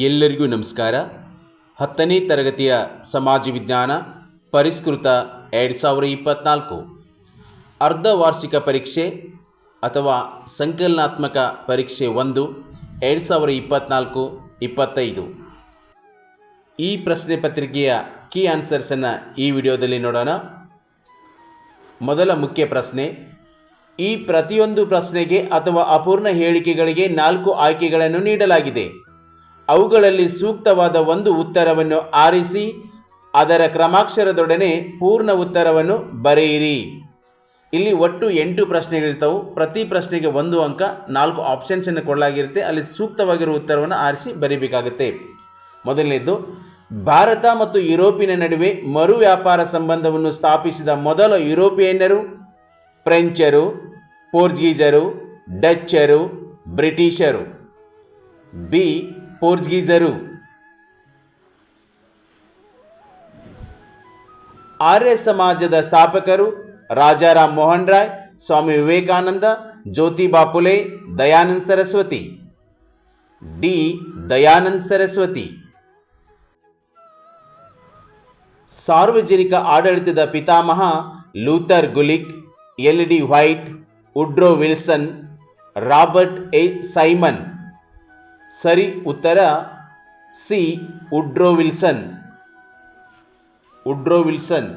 ಎಲ್ಲರಿಗೂ ನಮಸ್ಕಾರ. ಹತ್ತನೇ ತರಗತಿಯ ಸಮಾಜ ವಿಜ್ಞಾನ ಪರಿಷ್ಕೃತ ಎರಡು ಸಾವಿರ ಇಪ್ಪತ್ತ್ನಾಲ್ಕು ಅರ್ಧ ವಾರ್ಷಿಕ ಪರೀಕ್ಷೆ ಅಥವಾ ಸಂಕಲನಾತ್ಮಕ ಪರೀಕ್ಷೆ ಒಂದು, ಎರಡು ಸಾವಿರ ಇಪ್ಪತ್ತ್ನಾಲ್ಕು ಇಪ್ಪತ್ತೈದು. ಈ ಪ್ರಶ್ನೆ ಪತ್ರಿಕೆಯ ಕೀ ಆನ್ಸರ್ಸನ್ನು ಈ ವಿಡಿಯೋದಲ್ಲಿ ನೋಡೋಣ. ಮೊದಲ ಮುಖ್ಯ ಪ್ರಶ್ನೆ, ಈ ಪ್ರತಿಯೊಂದು ಪ್ರಶ್ನೆಗೆ ಅಥವಾ ಅಪೂರ್ಣ ಹೇಳಿಕೆಗಳಿಗೆ ನಾಲ್ಕು ಆಯ್ಕೆಗಳನ್ನು ನೀಡಲಾಗಿದೆ. ಅವುಗಳಲ್ಲಿ ಸೂಕ್ತವಾದ ಒಂದು ಉತ್ತರವನ್ನು ಆರಿಸಿ, ಅದರ ಕ್ರಮಾಕ್ಷರದೊಡನೆ ಪೂರ್ಣ ಉತ್ತರವನ್ನು ಬರೆಯಿರಿ. ಇಲ್ಲಿ ಒಟ್ಟು ಎಂಟು ಪ್ರಶ್ನೆಗಳಿರ್ತವೆ. ಪ್ರತಿ ಪ್ರಶ್ನೆಗೆ ಒಂದು ಅಂಕ, ನಾಲ್ಕು ಆಪ್ಷನ್ಸನ್ನು ಕೊಡಲಾಗಿರುತ್ತೆ. ಅಲ್ಲಿ ಸೂಕ್ತವಾಗಿರುವ ಉತ್ತರವನ್ನು ಆರಿಸಿ ಬರೀಬೇಕಾಗುತ್ತೆ. ಮೊದಲನೇದು ಭಾರತ ಮತ್ತು ಯುರೋಪಿನ ನಡುವೆ ಮರು ವ್ಯಾಪಾರ ಸಂಬಂಧವನ್ನು ಸ್ಥಾಪಿಸಿದ ಮೊದಲ ಯುರೋಪಿಯನ್ನರು ಫ್ರೆಂಚರು, ಪೋರ್ಚುಗೀಸರು, ಡಚ್ಚರು, ಬ್ರಿಟಿಷರು. ಬಿ ಪೋರ್ಚುಗೀಸರು ಆರ್ಯ ಸಮಾಜದ ಸ್ಥಾಪಕರು ರಾಜಾರಾಮ್ ಮೋಹನ್ ರಾಯ್, ಸ್ವಾಮಿ ವಿವೇಕಾನಂದ, ಜ್ಯೋತಿಬಾ ಫುಲೆ ದಯಾನಂದ ಸರಸ್ವತಿ. ಡಿ. ದಯಾನಂದ ಸರಸ್ವತಿ. ಸಾರ್ವಜನಿಕ ಆಡಳಿತದ ಪಿತಾಮಹ Luther Gulick, L D White Woodrow Wilson, Robert A. Simon. ಸರಿ ಉತ್ತರ C Woodrow Wilson. Woodrow Wilson.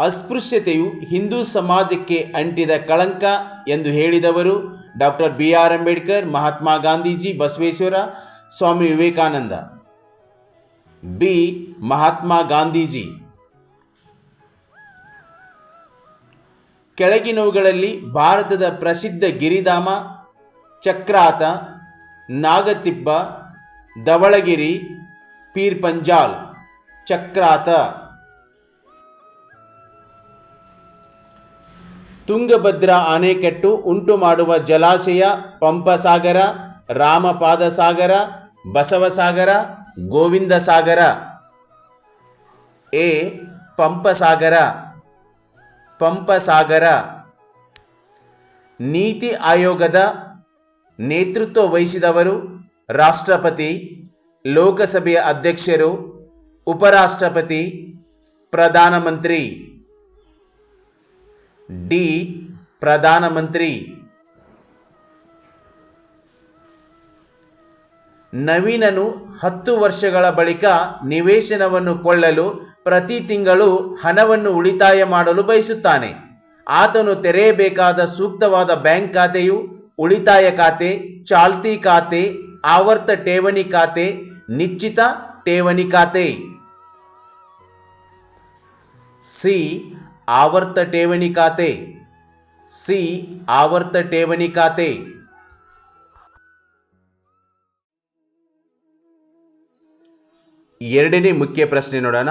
ಅಸ್ಪೃಶ್ಯತೆಯು Hindu ಸಮಾಜಕ್ಕೆ ಅಂಟಿದ ಕಳಂಕ ಎಂದು ಹೇಳಿದವರು doctor B R Ambedkar, Mahatma Gandhiji, Basaveshwara Swami Vivekananda. B, Mahatma Gandhiji. ಕೆಳಗಿನವುಗಳಲ್ಲಿ ಭಾರತದ ಪ್ರಸಿದ್ಧ ಗಿರಿಧಾಮ ಚಕ್ರಾತ, ನಾಗತಿಬ್ಬ, ಧವಳಗಿರಿ ಪೀರ್ ಪಂಜಾಲ್ ಚಕ್ರಾತ. ತುಂಗಭದ್ರಾ ಉಂಟು ಮಾಡುವ ಜಲಾಶಯ, ಪಂಪಸಾಗರ, ರಾಮಪಾದಸಾಗರ, ಬಸವಸಾಗರ ಗೋವಿಂದ ಸಾಗರ ಎ. ಪಂಪಸಾಗರ. ಪಂಪಸಾಗರ. ನೀತಿ ಆಯೋಗದ ನೇತೃತ್ವ ವಹಿಸಿದವರು ರಾಷ್ಟ್ರಪತಿ, ಲೋಕಸಭೆಯ ಅಧ್ಯಕ್ಷರು, ಉಪರಾಷ್ಟ್ರಪತಿ, ಪ್ರಧಾನಮಂತ್ರಿ. ಡಿ. ಪ್ರಧಾನಮಂತ್ರಿ. ನವೀನನು ಹತ್ತು ವರ್ಷಗಳ ಬಳಿಕ ನಿವೇಶನವನ್ನು ಕೊಳ್ಳಲು ಪ್ರತಿ ತಿಂಗಳು ಹಣವನ್ನು ಉಳಿತಾಯ ಮಾಡಲು ಬಯಸುತ್ತಾನೆ. ಆತನು ತೆರೆಯಬೇಕಾದ ಸೂಕ್ತವಾದ ಬ್ಯಾಂಕ್ ಖಾತೆಯು ಉಳಿತಾಯ ಖಾತೆ, ಚಾಲ್ತಿ ಖಾತೆ, ಆವರ್ತ ಠೇವಣಿ ಖಾತೆ, ನಿಶ್ಚಿತ ಠೇವಣಿ ಖಾತೆ. ಸಿ, ಆವರ್ತ ಠೇವಣಿ ಖಾತೆ. ಸಿ, ಆವರ್ತ ಠೇವಣಿ ಖಾತೆ. ಎರಡನೇ ಮುಖ್ಯ ಪ್ರಶ್ನೆ ನೋಡೋಣ.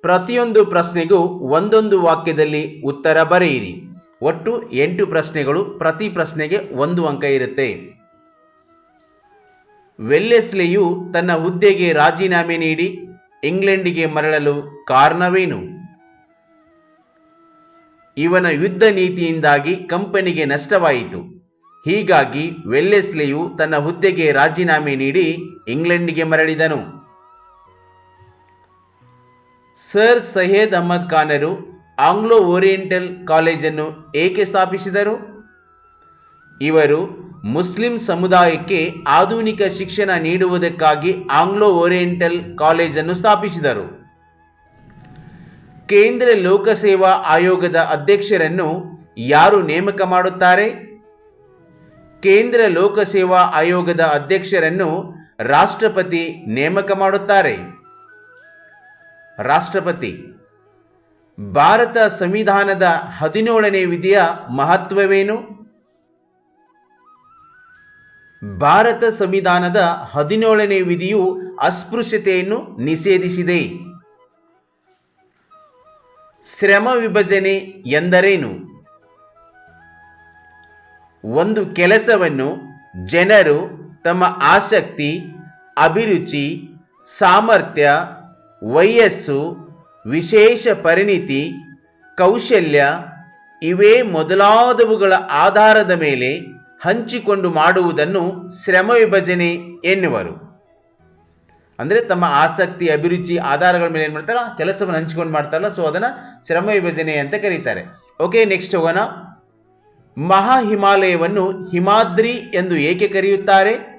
ಪ್ರತಿಯೊಂದು ಪ್ರಶ್ನೆಗೂ ಒಂದೊಂದು ವಾಕ್ಯದಲ್ಲಿ ಉತ್ತರ ಬರೆಯಿರಿ. ಒಟ್ಟು ಎಂಟು ಪ್ರಶ್ನೆಗಳು ಪ್ರತಿ ಪ್ರಶ್ನೆಗೆ ಒಂದು ಅಂಕ ಇರುತ್ತೆ. ವೆಲ್ಲೆಸ್ಲಿಯು ತನ್ನ ಹುದ್ದೆಗೆ ರಾಜೀನಾಮೆ ನೀಡಿ ಇಂಗ್ಲೆಂಡಿಗೆ ಮರಳಲು ಕಾರಣವೇನು? ಇವನ ಯುದ್ಧ ನೀತಿಯಿಂದಾಗಿ ಕಂಪನಿಗೆ ನಷ್ಟವಾಯಿತು. ಹೀಗಾಗಿ ವೆಲ್ಲೆಸ್ಲಿಯು ತನ್ನ ಹುದ್ದೆಗೆ ರಾಜೀನಾಮೆ ನೀಡಿ ಇಂಗ್ಲೆಂಡಿಗೆ ಮರಳಿದನು. ಸರ್ ಸೈಯದ್ ಅಹಮದ್ ಖಾನರು ಆಂಗ್ಲೋ ಓರಿಯೆಂಟಲ್ ಕಾಲೇಜನ್ನು ಏಕೆ ಸ್ಥಾಪಿಸಿದರು? ಇವರು ಮುಸ್ಲಿಂ ಸಮುದಾಯಕ್ಕೆ ಆಧುನಿಕ ಶಿಕ್ಷಣ ನೀಡುವುದಕ್ಕಾಗಿ ಆಂಗ್ಲೋ ಓರಿಯೆಂಟಲ್ ಕಾಲೇಜನ್ನು ಸ್ಥಾಪಿಸಿದರು. ಕೇಂದ್ರ ಲೋಕಸೇವಾ ಆಯೋಗದ ಅಧ್ಯಕ್ಷರನ್ನು ಯಾರು ನೇಮಕ ಮಾಡುತ್ತಾರೆ? ಕೇಂದ್ರ ಲೋಕಸೇವಾ ಆಯೋಗದ ಅಧ್ಯಕ್ಷರನ್ನು ರಾಷ್ಟ್ರಪತಿ ನೇಮಕ ಮಾಡುತ್ತಾರೆ. ರಾಷ್ಟ್ರಪತಿ ಭಾರತ ಸಂವಿಧಾನದ ಹದಿನೇಳನೇ ವಿಧಿಯ ಮಹತ್ವವೇನು? ಭಾರತ ಸಂವಿಧಾನದ ಹದಿನೇಳನೇ ವಿಧಿಯು ಅಸ್ಪೃಶ್ಯತೆಯನ್ನು ನಿಷೇಧಿಸಿದೆ. ಶ್ರಮ ವಿಭಜನೆ ಎಂದರೇನು? ಒಂದು ಕೆಲಸವನ್ನು ಜನರು ತಮ್ಮ ಆಸಕ್ತಿ, ಅಭಿರುಚಿ, ಸಾಮರ್ಥ್ಯ, ವಯಸ್ಸು ವಿಶೇಷ ಪರಿಣಿತಿ, ಕೌಶಲ್ಯ ಇವೇ ಮೊದಲಾದವುಗಳ ಆಧಾರದ ಮೇಲೆ ಹಂಚಿಕೊಂಡು ಮಾಡುವುದನ್ನು ಶ್ರಮ ವಿಭಜನೆ ಎನ್ನುವರು. ಅಂದರೆ ತಮ್ಮ ಆಸಕ್ತಿ, ಅಭಿರುಚಿ, ಆಧಾರಗಳ ಮೇಲೆ ಏನು ಮಾಡ್ತಾರಲ್ಲ, ಕೆಲಸವನ್ನು ಹಂಚಿಕೊಂಡು ಮಾಡ್ತಾರಲ್ಲ ಸೊ ಅದನ್ನು ಶ್ರಮ ವಿಭಜನೆ ಅಂತ ಕರೀತಾರೆ. ಓಕೆ ನೆಕ್ಸ್ಟ್ ಹೋಗೋಣ. ಮಹಾ ಹಿಮಾಲಯವನ್ನು ಹಿಮಾದ್ರಿ ಎಂದು ಏಕೆ ಕರೆಯುತ್ತಾರೆ?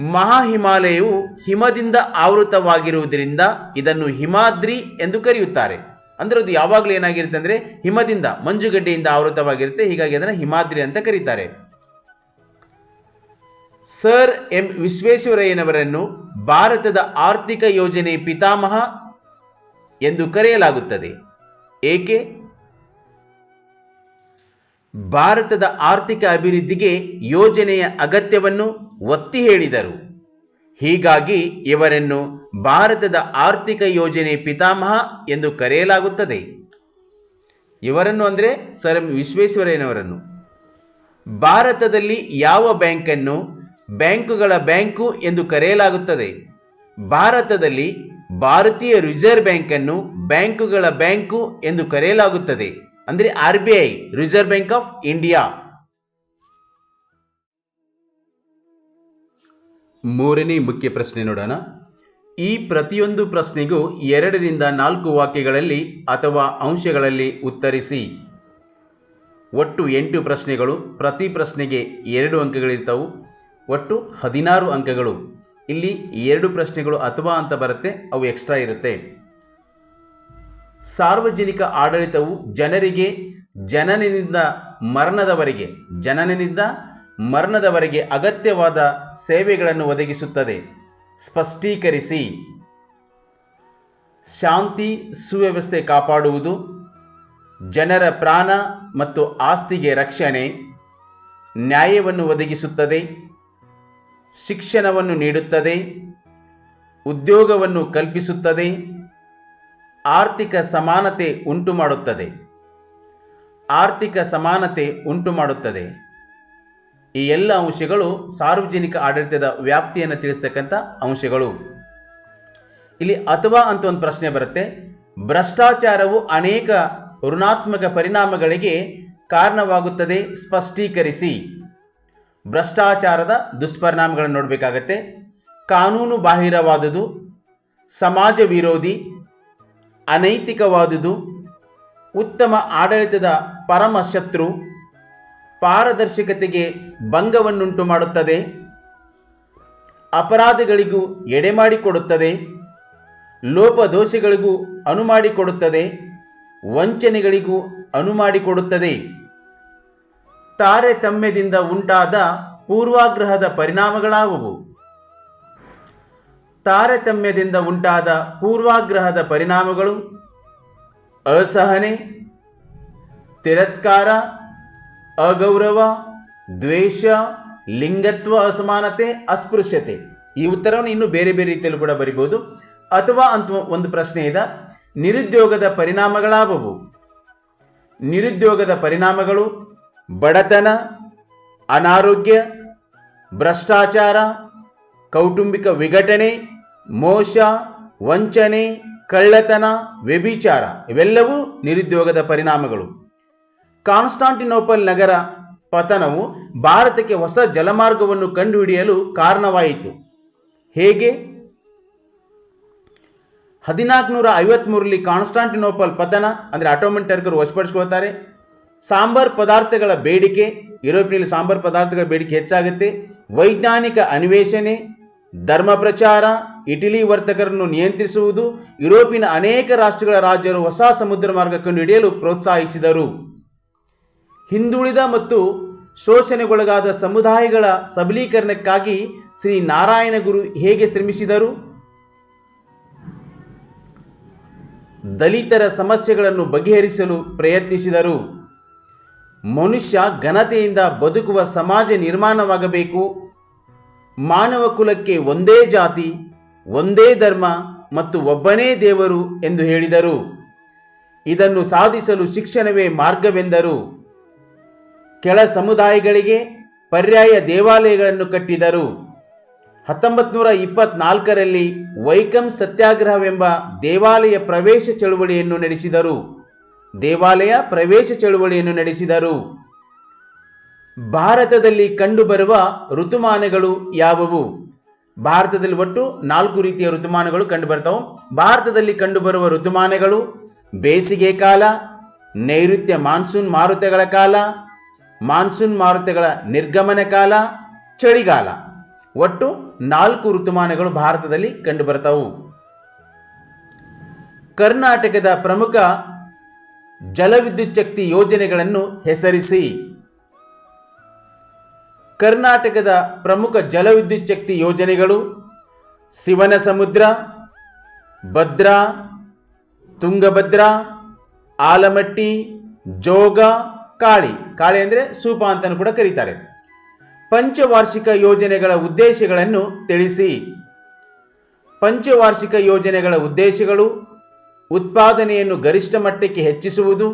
ಮಹಾ ಹಿಮಾಲಯವು ಹಿಮದಿಂದ ಆವೃತವಾಗಿರುವುದರಿಂದ ಇದನ್ನು ಹಿಮಾದ್ರಿ ಎಂದು ಕರೆಯುತ್ತಾರೆ. ಅಂದರೆ ಅದು ಯಾವಾಗಲೂ ಏನಾಗಿರುತ್ತೆ ಅಂದರೆ ಹಿಮದಿಂದ, ಮಂಜುಗಡ್ಡೆಯಿಂದ ಆವೃತವಾಗಿರುತ್ತೆ. ಹೀಗಾಗಿ ಅದನ್ನು ಹಿಮಾದ್ರಿ ಅಂತ ಕರೀತಾರೆ. ಸರ್ ಎಂ ವಿಶ್ವೇಶ್ವರಯ್ಯನವರನ್ನು ಭಾರತದ ಆರ್ಥಿಕ ಯೋಜನೆ ಪಿತಾಮಹ ಎಂದು ಕರೆಯಲಾಗುತ್ತದೆ. ಏಕೆ? ಭಾರತದ ಆರ್ಥಿಕ ಅಭಿವೃದ್ಧಿಗೆ ಯೋಜನೆಯ ಅಗತ್ಯವನ್ನು ಒತ್ತಿ ಹೇಳಿದರು. ಹೀಗಾಗಿ ಇವರನ್ನು ಭಾರತದ ಆರ್ಥಿಕ ಯೋಜನೆ ಪಿತಾಮಹ ಎಂದು ಕರೆಯಲಾಗುತ್ತದೆ. ಇವರನ್ನು ಅಂದರೆ ಸರ್ ಎಂ ವಿಶ್ವೇಶ್ವರಯ್ಯನವರನ್ನು. ಭಾರತದಲ್ಲಿ ಯಾವ ಬ್ಯಾಂಕನ್ನು ಬ್ಯಾಂಕುಗಳ ಬ್ಯಾಂಕು ಎಂದು ಕರೆಯಲಾಗುತ್ತದೆ. ಭಾರತದಲ್ಲಿ ಭಾರತೀಯ ರಿಸರ್ವ್ ಬ್ಯಾಂಕನ್ನು ಬ್ಯಾಂಕುಗಳ ಬ್ಯಾಂಕು ಎಂದು ಕರೆಯಲಾಗುತ್ತದೆ. ಅಂದರೆ R B I, reserve bank of India. ಮೂರನೇ ಮುಖ್ಯ ಪ್ರಶ್ನೆ ನೋಡೋಣ. ಈ ಪ್ರತಿಯೊಂದು ಪ್ರಶ್ನೆಗೂ ಎರಡರಿಂದ ನಾಲ್ಕು ವಾಕ್ಯಗಳಲ್ಲಿ ಅಥವಾ ಅಂಶಗಳಲ್ಲಿ ಉತ್ತರಿಸಿ. ಒಟ್ಟು ಎಂಟು ಪ್ರಶ್ನೆಗಳು, ಪ್ರತಿ ಪ್ರಶ್ನೆಗೆ ಎರಡು ಅಂಕಗಳಿರ್ತವು. ಒಟ್ಟು ಹದಿನಾರು ಅಂಕಗಳು. ಇಲ್ಲಿ ಎರಡು ಪ್ರಶ್ನೆಗಳು ಅಥವಾ ಅಂತ ಬರುತ್ತೆ, ಅವು ಎಕ್ಸ್ಟ್ರಾ ಇರುತ್ತೆ. ಸಾರ್ವಜನಿಕ ಆಡಳಿತವು ಜನರಿಗೆ ಜನನದಿಂದ ಮರಣದವರೆಗೆ ಜನನದಿಂದ ಮರಣದವರೆಗೆ ಅಗತ್ಯವಾದ ಸೇವೆಗಳನ್ನು ಒದಗಿಸುತ್ತದೆ. ಸ್ಪಷ್ಟೀಕರಿಸಿ. ಶಾಂತಿ, ಸುವ್ಯವಸ್ಥೆ ಕಾಪಾಡುವುದು. ಜನರ ಪ್ರಾಣ ಮತ್ತು ಆಸ್ತಿಗೆ ರಕ್ಷಣೆ. ನ್ಯಾಯವನ್ನು ಒದಗಿಸುತ್ತದೆ. ಶಿಕ್ಷಣವನ್ನು ನೀಡುತ್ತದೆ. ಉದ್ಯೋಗವನ್ನು ಕಲ್ಪಿಸುತ್ತದೆ. ಆರ್ಥಿಕ ಸಮಾನತೆ ಉಂಟು ಮಾಡುತ್ತದೆ ಆರ್ಥಿಕ ಸಮಾನತೆ ಉಂಟು ಮಾಡುತ್ತದೆ ಈ ಎಲ್ಲ ಅಂಶಗಳು ಸಾರ್ವಜನಿಕ ಆಡಳಿತದ ವ್ಯಾಪ್ತಿಯನ್ನು ತಿಳಿಸ್ತಕ್ಕಂಥ ಅಂಶಗಳು. ಇಲ್ಲಿ ಅಥವಾ ಅಂತ ಒಂದು ಪ್ರಶ್ನೆ ಬರುತ್ತೆ. ಭ್ರಷ್ಟಾಚಾರವು ಅನೇಕ ಋಣಾತ್ಮಕ ಪರಿಣಾಮಗಳಿಗೆ ಕಾರಣವಾಗುತ್ತದೆ. ಸ್ಪಷ್ಟೀಕರಿಸಿ. ಭ್ರಷ್ಟಾಚಾರದ ದುಷ್ಪರಿಣಾಮಗಳನ್ನು ನೋಡಬೇಕಾಗತ್ತೆ. ಕಾನೂನು ಬಾಹಿರವಾದುದು. ಸಮಾಜ ವಿರೋಧಿ. ಅನೈತಿಕವಾದುದು. ಉತ್ತಮ ಆಡಳಿತದ ಪರಮ ಶತ್ರು. ಪಾರದರ್ಶಕತೆಗೆ ಭಂಗವನ್ನುಂಟು ಮಾಡುತ್ತದೆ. ಅಪರಾಧಗಳಿಗೂ ಎಡೆಮಾಡಿಕೊಡುತ್ತದೆ ಲೋಪದೋಷಗಳಿಗೂ ಅನುಮಾಡಿಕೊಡುತ್ತದೆ ವಂಚನೆಗಳಿಗೂ ಅನುಮಾಡಿಕೊಡುತ್ತದೆ ತಾರತಮ್ಯದಿಂದ ಉಂಟಾದ ಪೂರ್ವಾಗ್ರಹದ ಪರಿಣಾಮಗಳಾವುವು? ತಾರತಮ್ಯದಿಂದ ಉಂಟಾದ ಪೂರ್ವಾಗ್ರಹದ ಪರಿಣಾಮಗಳು? ಅಸಹನೆ, ತಿರಸ್ಕಾರ ಅಗೌರವ, ದ್ವೇಷ, ಲಿಂಗತ್ವ, ಅಸಮಾನತೆ, ಅಸ್ಪೃಶ್ಯತೆ ಈ ಉತ್ತರವನ್ನು ಇನ್ನೂ ಬೇರೆ ಬೇರೆ ರೀತಿಯಲ್ಲಿ ಕೂಡ ಬರಿಬೋದು ಅಥವಾ ಅಂತ ಒಂದು ಪ್ರಶ್ನೆ ಇದೆ. ನಿರುದ್ಯೋಗದ ಪರಿಣಾಮಗಳಾವುವು? ನಿರುದ್ಯೋಗದ ಪರಿಣಾಮಗಳು ಬಡತನ, ಅನಾರೋಗ್ಯ, ಭ್ರಷ್ಟಾಚಾರ, ಕೌಟುಂಬಿಕ ವಿಘಟನೆ, ಮೋಸ, ವಂಚನೆ, ಕಳ್ಳತನ, ವ್ಯಭಿಚಾರ ಇವೆಲ್ಲವೂ ನಿರುದ್ಯೋಗದ ಪರಿಣಾಮಗಳು. ಕಾನ್ಸ್ಟಾಂಟಿನೋಪಲ್ ನಗರ ಪತನವು ಭಾರತಕ್ಕೆ ಹೊಸ ಜಲಮಾರ್ಗವನ್ನು ಕಂಡುಹಿಡಿಯಲು ಕಾರಣವಾಯಿತು. ಹೇಗೆ? ಹದಿನಾಲ್ಕುನೂರ ಐವತ್ತ್ಮೂರರಲ್ಲಿ ಕಾನ್ಸ್ಟಾಂಟಿನೋಪಲ್ ಪತನ, ಅಂದರೆ ಆಟೋಮನ್ ಟರ್ಕರು ವಶಪಡಿಸ್ಕೊಳ್ತಾರೆ. ಸಾಂಬಾರ್ ಪದಾರ್ಥಗಳ ಬೇಡಿಕೆ, ಯುರೋಪಿನಲ್ಲಿ ಸಾಂಬಾರ್ ಪದಾರ್ಥಗಳ ಬೇಡಿಕೆ ಹೆಚ್ಚಾಗುತ್ತೆ. ವೈಜ್ಞಾನಿಕ ಅನ್ವೇಷಣೆ, ಧರ್ಮ ಪ್ರಚಾರ, ಇಟಲಿ ವರ್ತಕರನ್ನು ನಿಯಂತ್ರಿಸುವುದು, ಯುರೋಪಿನ ಅನೇಕ ರಾಷ್ಟ್ರಗಳ ರಾಜ್ಯರು ಹೊಸ ಸಮುದ್ರ ಮಾರ್ಗ ಕಂಡುಹಿಡಿಯಲು ಪ್ರೋತ್ಸಾಹಿಸಿದರು. ಹಿಂದುಳಿದ ಮತ್ತು ಶೋಷಣೆಗೊಳಗಾದ ಸಮುದಾಯಗಳ ಸಬಲೀಕರಣಕ್ಕಾಗಿ ಶ್ರೀ ನಾರಾಯಣ ಗುರು ಹೇಗೆ ಶ್ರಮಿಸಿದರು? ದಲಿತರ ಸಮಸ್ಯೆಗಳನ್ನು ಬಗೆಹರಿಸಲು ಪ್ರಯತ್ನಿಸಿದರು. ಮನುಷ್ಯ ಘನತೆಯಿಂದ ಬದುಕುವ ಸಮಾಜ ನಿರ್ಮಾಣವಾಗಬೇಕು. ಮಾನವ ಕುಲಕ್ಕೆ ಒಂದೇ ಜಾತಿ, ಒಂದೇ ಧರ್ಮ ಮತ್ತು ಒಬ್ಬನೇ ದೇವರು ಎಂದು ಹೇಳಿದರು. ಇದನ್ನು ಸಾಧಿಸಲು ಶಿಕ್ಷಣವೇ ಮಾರ್ಗವೆಂದರು. ಕೆಳ ಸಮುದಾಯಗಳಿಗೆ ಪರ್ಯಾಯ ದೇವಾಲಯಗಳನ್ನು ಕಟ್ಟಿದರು. ಹತ್ತೊಂಬತ್ತು ನೂರ ಇಪ್ಪತ್ನಾಲ್ಕರಲ್ಲಿ ವೈಕಂ ಸತ್ಯಾಗ್ರಹವೆಂಬ ದೇವಾಲಯ ಪ್ರವೇಶ ಚಳುವಳಿಯನ್ನು ನಡೆಸಿದರು. ದೇವಾಲಯ ಪ್ರವೇಶ ಚಳುವಳಿಯನ್ನು ನಡೆಸಿದರು. ಭಾರತದಲ್ಲಿ ಕಂಡುಬರುವ ಋತುಮಾನಗಳು ಯಾವುವು? ಭಾರತದಲ್ಲಿ ಒಟ್ಟು ನಾಲ್ಕು ರೀತಿಯ ಋತುಮಾನಗಳು ಕಂಡುಬರ್ತವೆ. ಭಾರತದಲ್ಲಿ ಕಂಡುಬರುವ ಋತುಮಾನಗಳು ಬೇಸಿಗೆ ಕಾಲ, ನೈಋತ್ಯ ಮಾನ್ಸೂನ್ ಮಾರುತಗಳ ಕಾಲ ಮಾನ್ಸೂನ್ ಮಾರುತಗಳ ನಿರ್ಗಮನ ಕಾಲ, ಚಳಿಗಾಲ. ಒಟ್ಟು ನಾಲ್ಕು ಋತುಮಾನಗಳು ಭಾರತದಲ್ಲಿ ಕಂಡುಬರ್ತವು ಕರ್ನಾಟಕದ ಪ್ರಮುಖ ಜಲವಿದ್ಯುಚ್ಛಕ್ತಿ ಯೋಜನೆಗಳನ್ನು ಹೆಸರಿಸಿ. ಕರ್ನಾಟಕದ ಪ್ರಮುಖ ಜಲವಿದ್ಯುಚ್ಛಕ್ತಿ ಯೋಜನೆಗಳು ಶಿವನ ಸಮುದ್ರ ಭದ್ರಾ, ತುಂಗಭದ್ರಾ, ಆಲಮಟ್ಟಿ, ಜೋಗ ಕಾಳಿ ಕಾಳಿ ಅಂದರೆ ಸೂಪ ಅಂತಲೂ ಕೂಡ ಕರೀತಾರೆ. ಪಂಚವಾರ್ಷಿಕ ಯೋಜನೆಗಳ ಉದ್ದೇಶಗಳನ್ನು ತಿಳಿಸಿ. ಪಂಚವಾರ್ಷಿಕ ಯೋಜನೆಗಳ ಉದ್ದೇಶಗಳು ಉತ್ಪಾದನೆಯನ್ನು ಗರಿಷ್ಠ ಮಟ್ಟಕ್ಕೆ ಹೆಚ್ಚಿಸುವುದು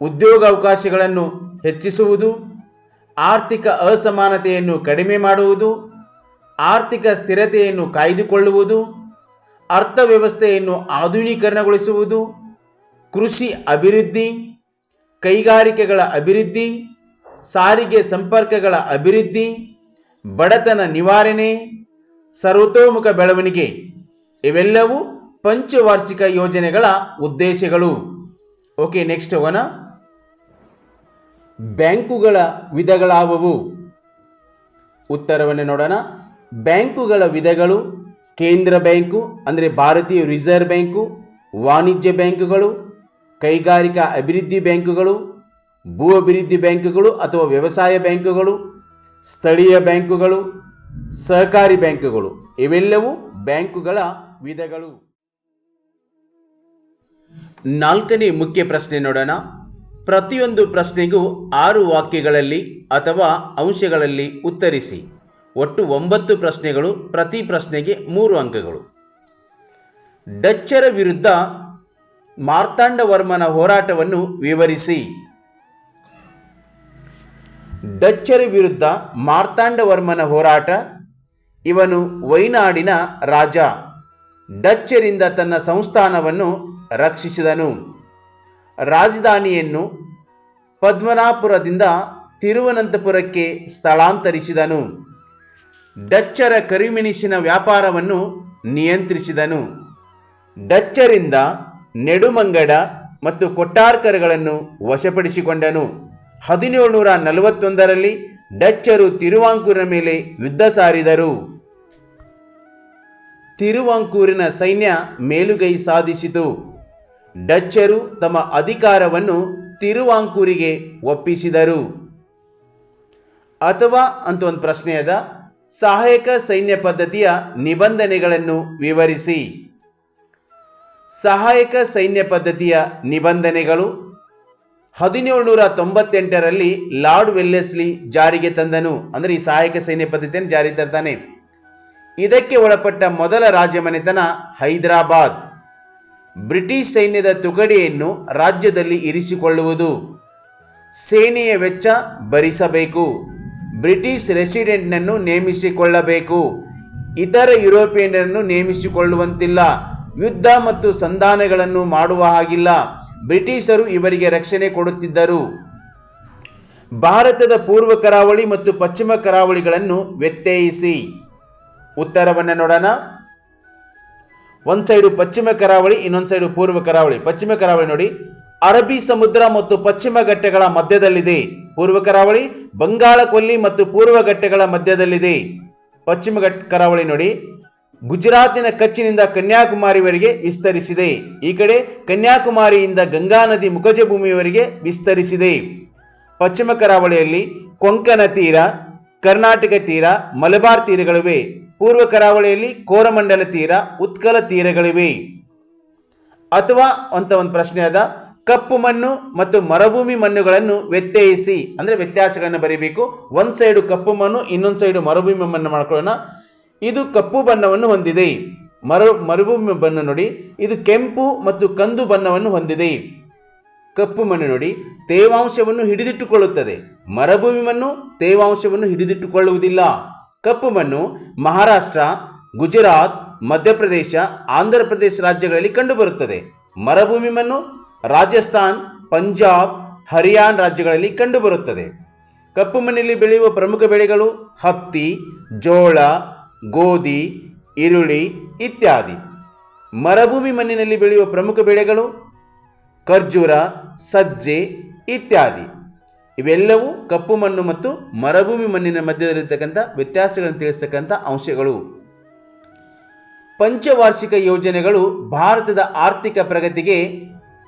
ಉದ್ಯೋಗಾವಕಾಶಗಳನ್ನು ಹೆಚ್ಚಿಸುವುದು, ಆರ್ಥಿಕ ಅಸಮಾನತೆಯನ್ನು ಕಡಿಮೆ ಮಾಡುವುದು, ಆರ್ಥಿಕ ಸ್ಥಿರತೆಯನ್ನು ಕಾಯ್ದುಕೊಳ್ಳುವುದು, ಅರ್ಥವ್ಯವಸ್ಥೆಯನ್ನು ಆಧುನೀಕರಣಗೊಳಿಸುವುದು, ಕೃಷಿ ಅಭಿವೃದ್ಧಿ ಕೈಗಾರಿಕೆಗಳ ಅಭಿವೃದ್ಧಿ, ಸಾರಿಗೆ ಸಂಪರ್ಕಗಳ ಅಭಿವೃದ್ಧಿ, ಬಡತನ ನಿವಾರಣೆ, ಸರ್ವತೋಮುಖ ಬೆಳವಣಿಗೆ ಇವೆಲ್ಲವೂ ಪಂಚವಾರ್ಷಿಕ ಯೋಜನೆಗಳ ಉದ್ದೇಶಗಳು. ಓಕೆ, ನೆಕ್ಸ್ಟ್ ವನ ಬ್ಯಾಂಕುಗಳ ವಿಧಗಳಾವುವು? ಉತ್ತರವನ್ನು ನೋಡೋಣ. ಬ್ಯಾಂಕುಗಳ ವಿಧಗಳು ಕೇಂದ್ರ ಬ್ಯಾಂಕು, ಅಂದರೆ ಭಾರತೀಯ ರಿಸರ್ವ್ ಬ್ಯಾಂಕು, ವಾಣಿಜ್ಯ ಬ್ಯಾಂಕುಗಳು ಕೈಗಾರಿಕಾ ಅಭಿವೃದ್ಧಿ ಬ್ಯಾಂಕುಗಳು, ಭೂ ಅಭಿವೃದ್ಧಿ ಬ್ಯಾಂಕುಗಳು ಅಥವಾ ವ್ಯವಸಾಯ ಬ್ಯಾಂಕುಗಳು, ಸ್ಥಳೀಯ ಬ್ಯಾಂಕುಗಳು, ಸಹಕಾರಿ ಬ್ಯಾಂಕುಗಳು, ಇವೆಲ್ಲವೂ ಬ್ಯಾಂಕುಗಳ ವಿಧಗಳು. ನಾಲ್ಕನೇ ಮುಖ್ಯ ಪ್ರಶ್ನೆ ನೋಡೋಣ. ಪ್ರತಿಯೊಂದು ಪ್ರಶ್ನೆಗೂ ಆರು ವಾಕ್ಯಗಳಲ್ಲಿ ಅಥವಾ ಅಂಶಗಳಲ್ಲಿ ಉತ್ತರಿಸಿ. ಒಟ್ಟು ಒಂಬತ್ತು ಪ್ರಶ್ನೆಗಳು ಪ್ರತಿ ಪ್ರಶ್ನೆಗೆ ಮೂರು ಅಂಕಗಳು. ಡಚ್ಚರ ವಿರುದ್ಧ ಮಾರ್ತಾಂಡವರ್ಮನ ಹೋರಾಟವನ್ನು ವಿವರಿಸಿ. ಡಚ್ಚರ ವಿರುದ್ಧ ಮಾರ್ತಾಂಡವರ್ಮನ ಹೋರಾಟ, ಇವನು ವೈನಾಡಿನ ರಾಜ ಡಚ್ಚರಿಂದ ತನ್ನ ಸಂಸ್ಥಾನವನ್ನು ರಕ್ಷಿಸಿದನು. ರಾಜಧಾನಿಯನ್ನು ಪದ್ಮನಾಪುರದಿಂದ ತಿರುವನಂತಪುರಕ್ಕೆ ಸ್ಥಳಾಂತರಿಸಿದನು. ಡಚ್ಚರ ಕರಿಮೆಣಸಿನ ವ್ಯಾಪಾರವನ್ನು ನಿಯಂತ್ರಿಸಿದನು. ಡಚ್ಚರಿಂದ ನೆಡುಮಂಗಡ ಮತ್ತು ಕೊಟ್ಟಾರ್ಕರ್ಗಳನ್ನು ವಶಪಡಿಸಿಕೊಂಡನು. ಹದಿನೇಳುನೂರ ನಲವತ್ತೊಂದರಲ್ಲಿ ಡಚ್ಚರು ತಿರುವಾಂಕೂರಿನ ಮೇಲೆ ಯುದ್ಧ ಸಾರಿದರು. ತಿರುವಾಂಕೂರಿನ ಸೈನ್ಯ ಮೇಲುಗೈ ಸಾಧಿಸಿತು. ಡಚ್ಚರು ತಮ್ಮ ಅಧಿಕಾರವನ್ನು ತಿರುವಾಂಕೂರಿಗೆ ಒಪ್ಪಿಸಿದರು. ಅಥವಾ ಅಂತ ಒಂದು ಪ್ರಶ್ನೆಯದ, ಸಹಾಯಕ ಸೈನ್ಯ ಪದ್ಧತಿಯ ನಿಬಂಧನೆಗಳನ್ನು ವಿವರಿಸಿ. ಸಹಾಯಕ ಸೈನ್ಯ ಪದ್ಧತಿಯ ನಿಬಂಧನೆಗಳು ಹದಿನೇಳುನೂರ ತೊಂಬತ್ತೆಂಟರಲ್ಲಿ ಲಾರ್ಡ್ ವೆಲ್ಲೆಸ್ಲಿ ಜಾರಿಗೆ ತಂದನು. ಅಂದರೆ ಈ ಸಹಾಯಕ ಸೈನ್ಯ ಪದ್ಧತಿಯನ್ನು ಜಾರಿ ತರ್ತಾನೆ. ಇದಕ್ಕೆ ಒಳಪಟ್ಟ ಮೊದಲ ರಾಜಮನೆತನ ಹೈದರಾಬಾದ್. ಬ್ರಿಟಿಷ್ ಸೈನ್ಯದ ತುಗಡಿಯನ್ನು ರಾಜ್ಯದಲ್ಲಿ ಇರಿಸಿಕೊಳ್ಳುವುದು. ಸೇನೆಯ ವೆಚ್ಚ ಭರಿಸಬೇಕು. ಬ್ರಿಟಿಷ್ ರೆಸಿಡೆಂಟ್ನನ್ನು ನೇಮಿಸಿಕೊಳ್ಳಬೇಕು. ಇತರ ಯುರೋಪಿಯನ್ನರನ್ನು ನೇಮಿಸಿಕೊಳ್ಳುವಂತಿಲ್ಲ. ಯುದ್ಧ ಮತ್ತು ಸಂಧಾನಗಳನ್ನು ಮಾಡುವ ಹಾಗಿಲ್ಲ. ಬ್ರಿಟಿಷರು ಇವರಿಗೆ ರಕ್ಷಣೆ ಕೊಡುತ್ತಿದ್ದರು. ಭಾರತದ ಪೂರ್ವ ಕರಾವಳಿ ಮತ್ತು ಪಶ್ಚಿಮ ಕರಾವಳಿಗಳನ್ನು ವ್ಯತ್ಯಯಿಸಿ. ಉತ್ತರವನ್ನು ನೋಡೋಣ. ಒಂದು ಸೈಡು ಪಶ್ಚಿಮ ಕರಾವಳಿ, ಇನ್ನೊಂದು ಸೈಡು ಪೂರ್ವ ಕರಾವಳಿ. ಪಶ್ಚಿಮ ಕರಾವಳಿ ನೋಡಿ. ಅರಬ್ಬಿ ಸಮುದ್ರ ಮತ್ತು ಪಶ್ಚಿಮ ಘಟ್ಟಗಳ ಮಧ್ಯದಲ್ಲಿದೆ. ಪೂರ್ವ ಕರಾವಳಿ, ಬಂಗಾಳ ಕೊಲ್ಲಿ ಮತ್ತು ಪೂರ್ವ ಘಟ್ಟಗಳ ಮಧ್ಯದಲ್ಲಿದೆ. ಪಶ್ಚಿಮ ಘಟ್ಟ ಕರಾವಳಿ ನೋಡಿ. ಗುಜರಾತಿನ ಕಚ್ಚಿನಿಂದ ಕನ್ಯಾಕುಮಾರಿವರೆಗೆ ವಿಸ್ತರಿಸಿದೆ. ಈ ಕಡೆ ಕನ್ಯಾಕುಮಾರಿಯಿಂದ ಗಂಗಾ ನದಿ ಮುಖಜ ಭೂಮಿಯವರೆಗೆ ವಿಸ್ತರಿಸಿದೆ. ಪಶ್ಚಿಮ ಕರಾವಳಿಯಲ್ಲಿ ಕೊಂಕಣ ತೀರ, ಕರ್ನಾಟಕ ತೀರ, ಮಲಬಾರ್ ತೀರಗಳಿವೆ. ಪೂರ್ವ ಕರಾವಳಿಯಲ್ಲಿ ಕೋರಮಂಡಲ ತೀರ, ಉತ್ಕಲ ತೀರಗಳಿವೆ. ಅಥವಾ ಅಂತ ಒಂದು ಪ್ರಶ್ನೆ ಅದ. ಕಪ್ಪು ಮಣ್ಣು ಮತ್ತು ಮರುಭೂಮಿ ಮಣ್ಣುಗಳನ್ನು ವ್ಯತ್ಯಯಿಸಿ, ಅಂದರೆ ವ್ಯತ್ಯಾಸಗಳನ್ನು ಬರೀಬೇಕು. ಒಂದು ಸೈಡು ಕಪ್ಪು ಮಣ್ಣು, ಇನ್ನೊಂದು ಸೈಡು ಮರುಭೂಮಿ ಮಣ್ಣು ಮಾಡ್ಕೊಳ್ಳೋಣ. ಇದು ಕಪ್ಪು ಬಣ್ಣವನ್ನು ಹೊಂದಿದೆ. ಮರು, ಮರುಭೂಮಿ ಬಣ್ಣ ನೋಡಿ. ಇದು ಕೆಂಪು ಮತ್ತು ಕಂದು ಬಣ್ಣವನ್ನು ಹೊಂದಿದೆ. ಕಪ್ಪು ಮಣ್ಣು ನೋಡಿ. ತೇವಾಂಶವನ್ನು ಹಿಡಿದಿಟ್ಟುಕೊಳ್ಳುತ್ತದೆ. ಮರುಭೂಮಿ ಮಣ್ಣು ತೇವಾಂಶವನ್ನು ಹಿಡಿದಿಟ್ಟುಕೊಳ್ಳುವುದಿಲ್ಲ. ಕಪ್ಪು ಮಣ್ಣು ಮಹಾರಾಷ್ಟ್ರ, ಗುಜರಾತ್, ಮಧ್ಯಪ್ರದೇಶ ಆಂಧ್ರ ಪ್ರದೇಶ ರಾಜ್ಯಗಳಲ್ಲಿ ಕಂಡುಬರುತ್ತದೆ. ಮರುಭೂಮಿ ಮಣ್ಣು ರಾಜಸ್ಥಾನ್, ಪಂಜಾಬ್, ಹರಿಯಾಣ ರಾಜ್ಯಗಳಲ್ಲಿ ಕಂಡುಬರುತ್ತದೆ. ಕಪ್ಪು ಮಣ್ಣಿನಲ್ಲಿ ಬೆಳೆಯುವ ಪ್ರಮುಖ ಬೆಳೆಗಳು ಹತ್ತಿ, ಜೋಳ ಗೋಧಿ, ಈರುಳ್ಳಿ ಇತ್ಯಾದಿ. ಮರುಭೂಮಿ ಮಣ್ಣಿನಲ್ಲಿ ಬೆಳೆಯುವ ಪ್ರಮುಖ ಬೆಳೆಗಳು ಖರ್ಜೂರ, ಸಜ್ಜೆ ಇತ್ಯಾದಿ. ಇವೆಲ್ಲವೂ ಕಪ್ಪು ಮಣ್ಣು ಮತ್ತು ಮರುಭೂಮಿ ಮಣ್ಣಿನ ಮಧ್ಯದಲ್ಲಿರ್ತಕ್ಕಂಥ ವ್ಯತ್ಯಾಸಗಳನ್ನು ತಿಳಿಸ್ತಕ್ಕಂಥ ಅಂಶಗಳು. ಪಂಚವಾರ್ಷಿಕ ಯೋಜನೆಗಳು ಭಾರತದ ಆರ್ಥಿಕ ಪ್ರಗತಿಗೆ